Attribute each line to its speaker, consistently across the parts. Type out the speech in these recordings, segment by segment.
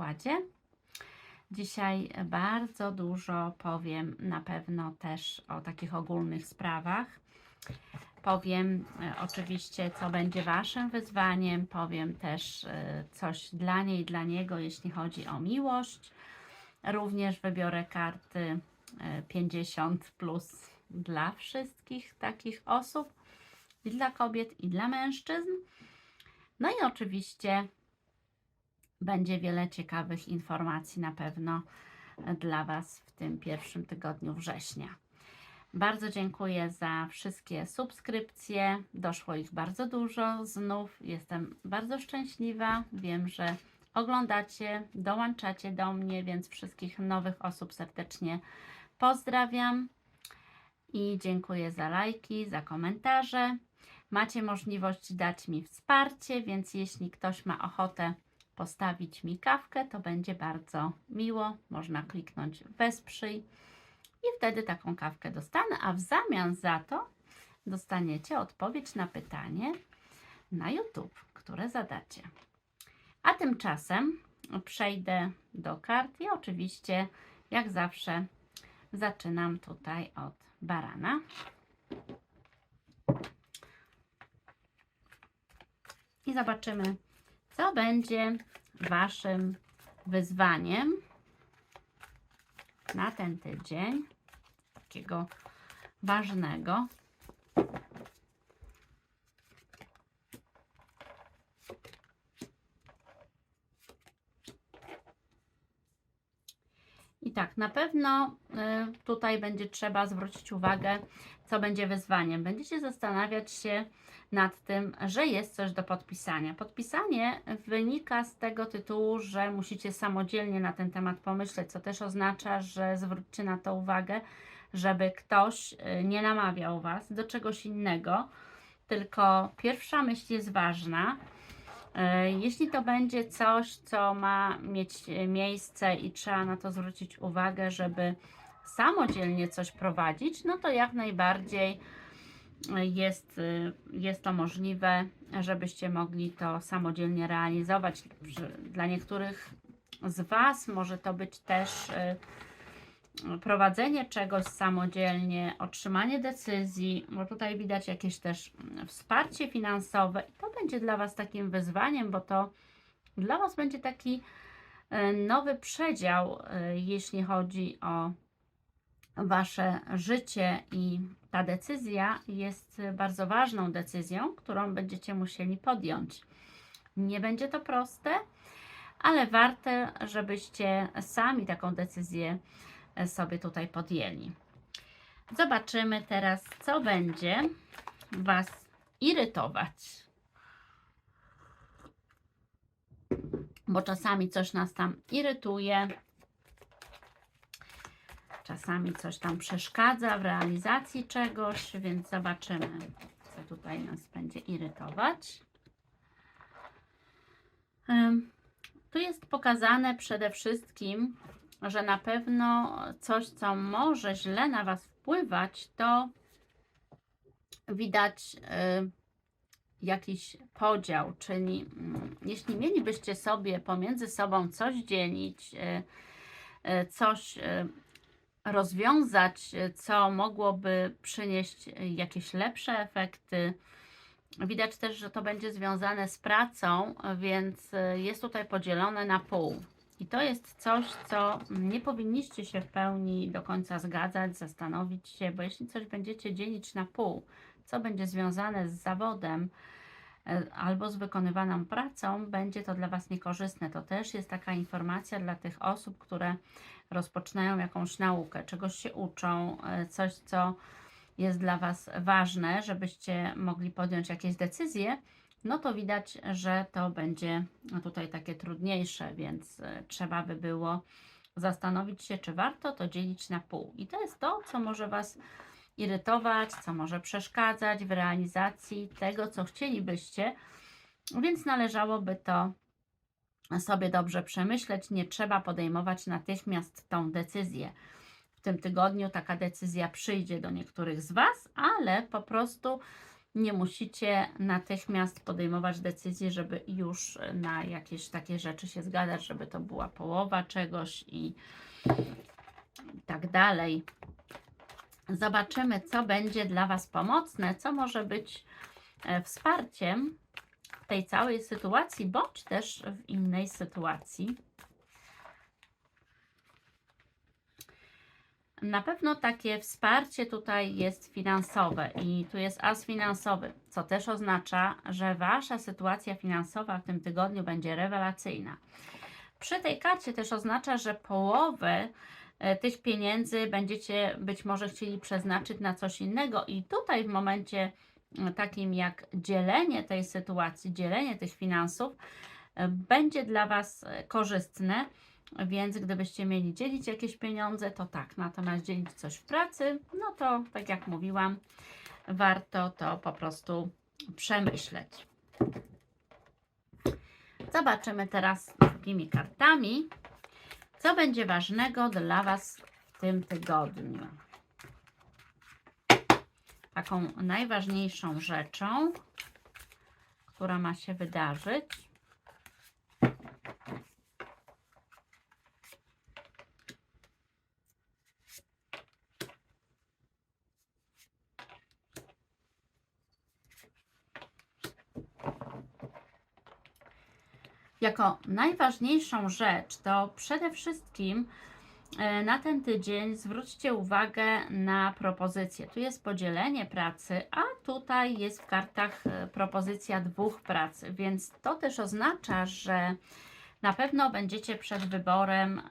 Speaker 1: rozkładzie. Dzisiaj bardzo dużo powiem na pewno też o takich ogólnych sprawach. Powiem e, oczywiście, co będzie Waszym wyzwaniem. Powiem też e, coś dla niej, dla niego, jeśli chodzi o miłość. Również wybiorę karty e, 50 plus dla wszystkich takich osób i dla kobiet, i dla mężczyzn. No i oczywiście będzie wiele ciekawych informacji na pewno dla Was w tym pierwszym tygodniu września. Bardzo dziękuję za wszystkie subskrypcje. Doszło ich bardzo dużo. Znów jestem bardzo szczęśliwa. Wiem, że oglądacie, dołączacie do mnie, więc wszystkich nowych osób serdecznie pozdrawiam i dziękuję za lajki, za komentarze. Macie możliwość dać mi wsparcie, więc jeśli ktoś ma ochotę postawić mi kawkę, to będzie bardzo miło. Można kliknąć wesprzyj i wtedy taką kawkę dostanę, a w zamian za to dostaniecie odpowiedź na pytanie na YouTube, które zadacie. A tymczasem przejdę do kart i oczywiście, jak zawsze, zaczynam tutaj od barana. I zobaczymy, co będzie Waszym wyzwaniem na ten tydzień, takiego ważnego. I tak, na pewno y, tutaj będzie trzeba zwrócić uwagę, co będzie wyzwaniem. Będziecie zastanawiać się nad tym, że jest coś do podpisania. Podpisanie wynika z tego tytułu, że musicie samodzielnie na ten temat pomyśleć, co też oznacza, że zwróćcie na to uwagę, żeby ktoś y, nie namawiał Was do czegoś innego, tylko pierwsza myśl jest ważna. E, Jeśli to będzie coś, co ma mieć e, miejsce i trzeba na to zwrócić uwagę, żeby samodzielnie coś prowadzić, no to jak najbardziej e, jest, jest to możliwe, żebyście mogli to samodzielnie realizować. Dla niektórych z Was może to być też prowadzenie czegoś samodzielnie, otrzymanie decyzji, bo tutaj widać jakieś też wsparcie finansowe i to będzie dla Was takim wyzwaniem, bo to dla Was będzie taki e, nowy przedział, e, jeśli chodzi o Wasze życie i ta decyzja jest bardzo ważną decyzją, którą będziecie musieli podjąć. Nie będzie to proste, ale warte, żebyście sami taką decyzję e, sobie tutaj podjęli. Zobaczymy teraz, co będzie Was irytować. Bo czasami coś nas tam irytuje, czasami coś tam przeszkadza w realizacji czegoś, więc zobaczymy, co tutaj nas będzie irytować. Tu jest pokazane przede wszystkim, że na pewno coś, co może źle na Was wpływać, to widać y, jakiś podział, czyli mm, jeśli mielibyście sobie pomiędzy sobą coś dzielić, y, y, coś rozwiązać, co mogłoby przynieść jakieś lepsze efekty, Widać też, że to będzie związane z pracą, więc jest tutaj podzielone na pół. I to jest coś, co nie powinniście się w pełni do końca zgadzać, zastanowić się, bo jeśli coś będziecie dzielić na pół, co będzie związane z zawodem y, albo z wykonywaną pracą, będzie to dla Was niekorzystne. To też jest taka informacja dla tych osób, które rozpoczynają jakąś naukę, czegoś się uczą, y, coś, co jest dla Was ważne, żebyście mogli podjąć jakieś decyzje, no to widać, że to będzie tutaj takie trudniejsze, więc e, trzeba by było zastanowić się, czy warto to dzielić na pół. I to jest to, co może Was irytować, co może przeszkadzać w realizacji tego, co chcielibyście, więc należałoby to sobie dobrze przemyśleć. Nie trzeba podejmować natychmiast tą decyzję w tym tygodniu taka decyzja przyjdzie do niektórych z Was, ale po prostu Nie musicie natychmiast podejmować decyzji, żeby już na jakieś takie rzeczy się zgadzać, żeby to była połowa czegoś i tak dalej. Zobaczymy, co będzie dla Was pomocne, co może być e, wsparciem w tej całej sytuacji, bądź też w innej sytuacji. Na pewno takie wsparcie tutaj jest finansowe i tu jest as finansowy, co też oznacza, że Wasza sytuacja finansowa w tym tygodniu będzie rewelacyjna. Przy tej karcie też oznacza, że połowę e, tych pieniędzy będziecie być może chcieli przeznaczyć na coś innego i tutaj w momencie e, takim jak dzielenie tej sytuacji, dzielenie tych finansów e, będzie dla Was korzystne, więc gdybyście mieli dzielić jakieś pieniądze, to tak, natomiast dzielić coś w pracy, no to tak jak mówiłam, warto to po prostu przemyśleć. Zobaczymy teraz drugimi kartami, co będzie ważnego dla Was w tym tygodniu. Taką najważniejszą rzeczą, która ma się wydarzyć, jako najważniejszą rzecz, to przede wszystkim e, na ten tydzień zwróćcie uwagę na propozycję. Tu jest podzielenie pracy, a tutaj jest w kartach e, propozycja dwóch pracy, więc to też oznacza, że na pewno będziecie przed wyborem e,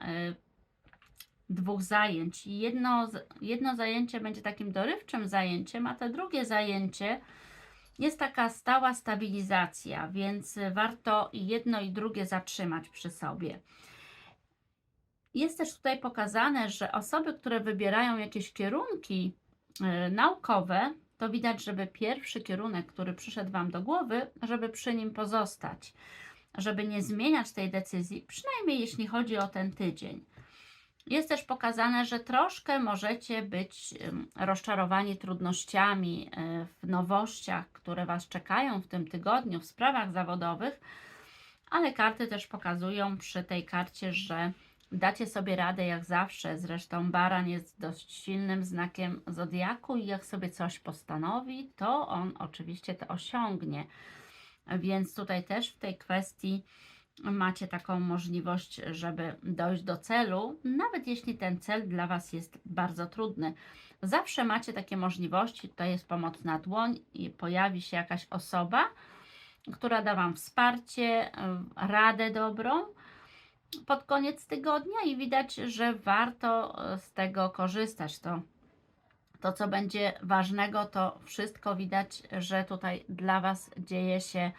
Speaker 1: dwóch zajęć. Jedno, jedno zajęcie będzie takim dorywczym zajęciem, a te drugie zajęcie jest taka stała stabilizacja, więc warto jedno i drugie zatrzymać przy sobie. Jest też tutaj pokazane, że osoby, które wybierają jakieś kierunki e, naukowe, to widać, żeby pierwszy kierunek, który przyszedł Wam do głowy, żeby przy nim pozostać, żeby nie zmieniać tej decyzji, przynajmniej jeśli chodzi o ten tydzień. Jest też pokazane, że troszkę możecie być rozczarowani trudnościami e, w nowościach, które Was czekają w tym tygodniu w sprawach zawodowych, ale karty też pokazują przy tej karcie, że dacie sobie radę jak zawsze. Zresztą baran jest dość silnym znakiem zodiaku i jak sobie coś postanowi, to on oczywiście to osiągnie. Więc tutaj też w tej kwestii macie taką możliwość, żeby dojść do celu, nawet jeśli ten cel dla Was jest bardzo trudny. Zawsze macie takie możliwości, tutaj jest pomocna dłoń i pojawi się jakaś osoba, która da Wam wsparcie, radę dobrą pod koniec tygodnia i widać, że warto y, z tego korzystać. To, to co będzie ważnego, to wszystko widać, że tutaj dla Was dzieje się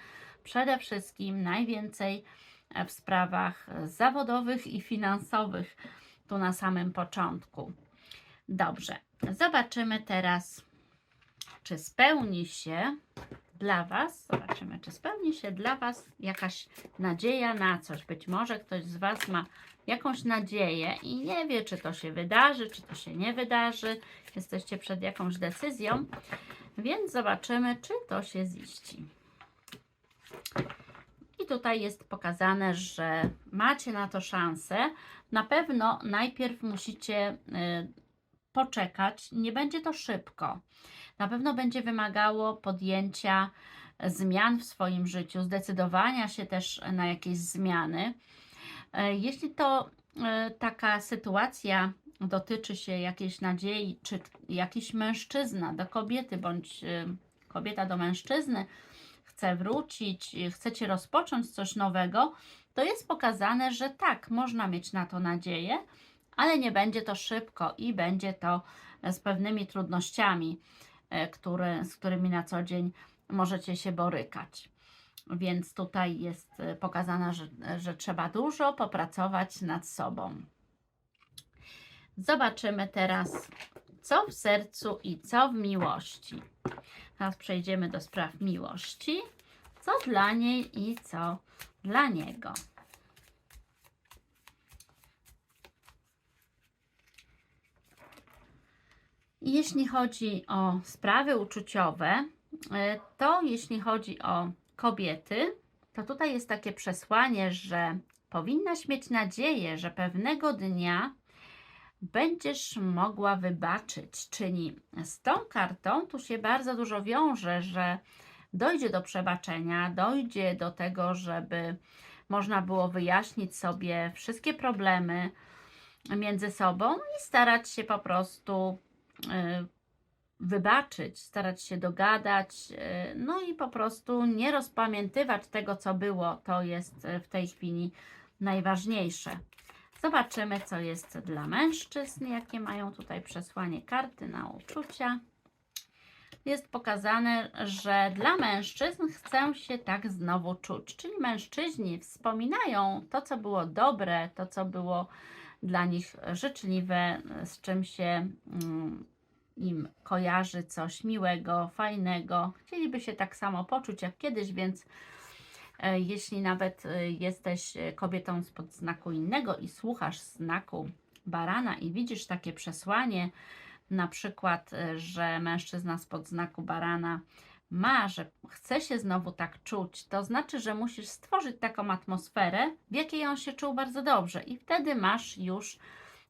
Speaker 1: przede wszystkim najwięcej w sprawach zawodowych i finansowych tu na samym początku. Dobrze, zobaczymy teraz, czy spełni się dla Was, zobaczymy, czy spełni się dla Was jakaś nadzieja na coś. Być może ktoś z Was ma jakąś nadzieję i nie wie, czy to się wydarzy, czy to się nie wydarzy. Jesteście przed jakąś decyzją, więc zobaczymy, czy to się ziści. I tutaj jest pokazane, że macie na to szansę. Na pewno najpierw musicie y, poczekać. Nie będzie to szybko. Na pewno będzie wymagało podjęcia zmian w swoim życiu, zdecydowania się też na jakieś zmiany. E, Jeśli to e, taka sytuacja dotyczy się jakiejś nadziei, czy jakiś mężczyzna do kobiety, bądź e, kobieta do mężczyzny, chce wrócić, y, chcecie rozpocząć coś nowego, to jest pokazane, że tak, można mieć na to nadzieję, ale nie będzie to szybko i będzie to z pewnymi trudnościami, e, które, z którymi na co dzień możecie się borykać. Więc tutaj jest e, pokazane, że, że trzeba dużo popracować nad sobą. Zobaczymy teraz, co w sercu i co w miłości. Teraz przejdziemy do spraw miłości. Co dla niej i co dla niego. Jeśli chodzi o sprawy uczuciowe, e, to jeśli chodzi o kobiety, to tutaj jest takie przesłanie, że powinnaś mieć nadzieję, że pewnego dnia będziesz mogła wybaczyć. Czyli z tą kartą tu się bardzo dużo wiąże, że dojdzie do przebaczenia, dojdzie do tego, żeby można było wyjaśnić sobie wszystkie problemy między sobą i starać się po prostu y, wybaczyć, starać się dogadać, y, no i po prostu nie rozpamiętywać tego, co było. To jest y, w tej chwili najważniejsze. Zobaczymy, co jest dla mężczyzn, jakie mają tutaj przesłanie karty na uczucia. Jest pokazane, że dla mężczyzn chcą się tak znowu czuć. Czyli mężczyźni wspominają to, co było dobre, to, co było dla nich życzliwe, z czym się mm, im kojarzy coś miłego, fajnego. Chcieliby się tak samo poczuć jak kiedyś, więc jeśli nawet e, jesteś kobietą spod znaku innego i słuchasz znaku barana i widzisz takie przesłanie, na przykład, e, że mężczyzna spod znaku barana ma, że chce się znowu tak czuć, to znaczy, że musisz stworzyć taką atmosferę, w jakiej on się czuł bardzo dobrze, i wtedy masz już,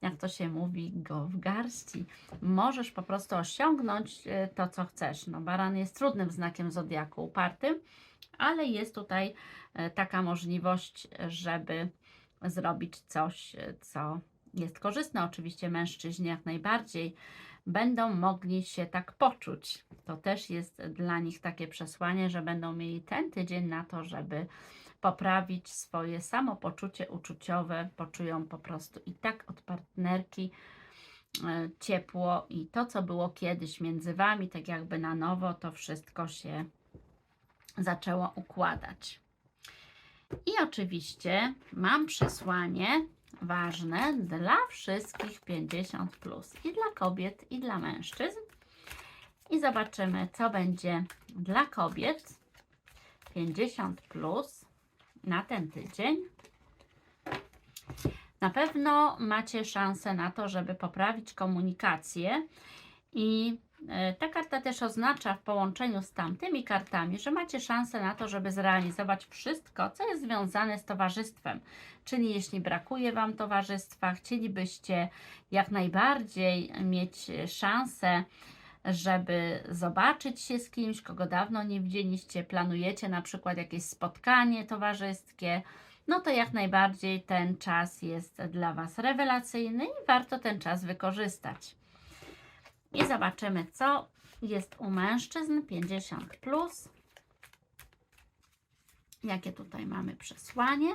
Speaker 1: jak to się mówi, go w garści. Możesz po prostu osiągnąć e, to, co chcesz. No, baran jest trudnym znakiem zodiaku, upartym, ale jest tutaj e, taka możliwość, żeby zrobić coś, co jest korzystne. Oczywiście mężczyźni jak najbardziej będą mogli się tak poczuć. To też jest dla nich takie przesłanie, że będą mieli ten tydzień na to, żeby poprawić swoje samopoczucie uczuciowe, poczują po prostu i tak od partnerki e, ciepło i to, co było kiedyś między Wami, tak jakby na nowo, to wszystko się zaczęło układać. I oczywiście mam przesłanie ważne dla wszystkich 50 plus i dla kobiet i dla mężczyzn. I zobaczymy, co będzie dla kobiet 50 plus na ten tydzień. Na pewno macie szansę na to, żeby poprawić komunikację i ta karta też oznacza w połączeniu z tamtymi kartami, że macie szansę na to, żeby zrealizować wszystko, co jest związane z towarzystwem. Czyli jeśli brakuje Wam towarzystwa, chcielibyście jak najbardziej mieć szansę, żeby zobaczyć się z kimś, kogo dawno nie widzieliście, planujecie na przykład jakieś spotkanie towarzyskie, no to jak najbardziej ten czas jest dla Was rewelacyjny i warto ten czas wykorzystać. I zobaczymy, co jest u mężczyzn 50. Plus. Jakie tutaj mamy przesłanie.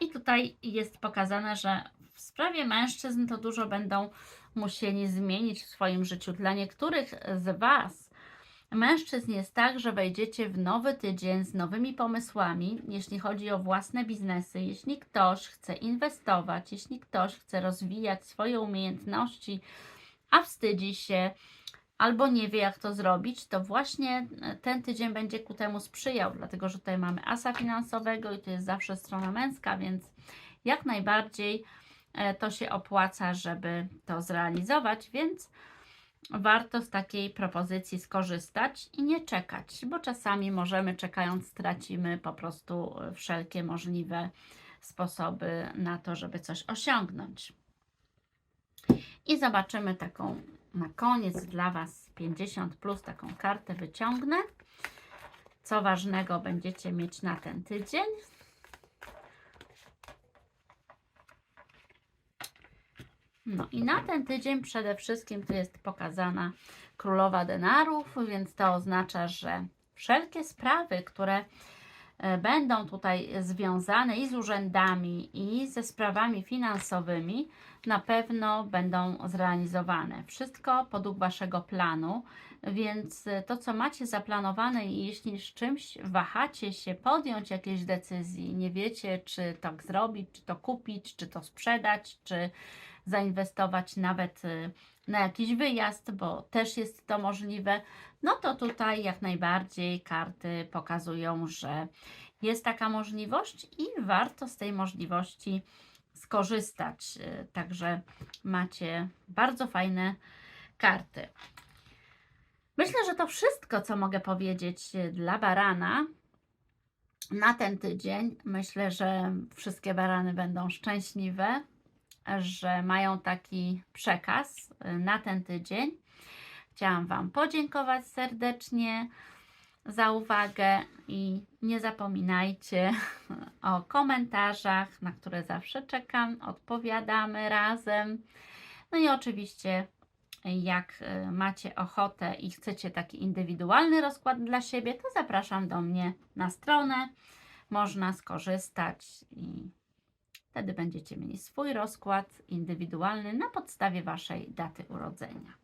Speaker 1: I tutaj jest pokazane, że w sprawie mężczyzn to dużo będą musieli zmienić w swoim życiu. Dla niektórych z Was mężczyzn jest tak, że wejdziecie w nowy tydzień z nowymi pomysłami, jeśli chodzi o własne biznesy, jeśli ktoś chce inwestować, jeśli ktoś chce rozwijać swoje umiejętności, a wstydzi się albo nie wie, jak to zrobić, to właśnie ten tydzień będzie ku temu sprzyjał, dlatego że tutaj mamy asa finansowego i to jest zawsze strona męska, więc jak najbardziej e, to się opłaca, żeby to zrealizować, więc warto z takiej propozycji skorzystać i nie czekać, bo czasami możemy czekając stracimy po prostu wszelkie możliwe sposoby na to, żeby coś osiągnąć. I zobaczymy taką na koniec dla Was 50 plus taką kartę wyciągnę. Co ważnego będziecie mieć na ten tydzień. No i na ten tydzień przede wszystkim tu jest pokazana królowa denarów, więc to oznacza, że wszelkie sprawy, które będą tutaj związane i z urzędami, i ze sprawami finansowymi, na pewno będą zrealizowane. Wszystko podług Waszego planu, więc to, co macie zaplanowane i jeśli z czymś wahacie się podjąć jakiejś decyzji, nie wiecie, czy to zrobić, czy to kupić, czy to sprzedać, czy zainwestować nawet y, na jakiś wyjazd, bo też jest to możliwe, no to tutaj jak najbardziej karty pokazują, że jest taka możliwość i warto z tej możliwości skorzystać. Y, także macie bardzo fajne karty. Myślę, że to wszystko, co mogę powiedzieć e, dla barana na ten tydzień. Myślę, że wszystkie barany będą szczęśliwe, że mają taki przekaz e, na ten tydzień. Chciałam Wam podziękować serdecznie za uwagę i nie zapominajcie o komentarzach, na które zawsze czekam. Odpowiadamy razem. No i oczywiście, jak y, macie ochotę i chcecie taki indywidualny rozkład dla siebie, to zapraszam do mnie na stronę. Można skorzystać i wtedy będziecie mieli swój rozkład indywidualny na podstawie Waszej daty urodzenia.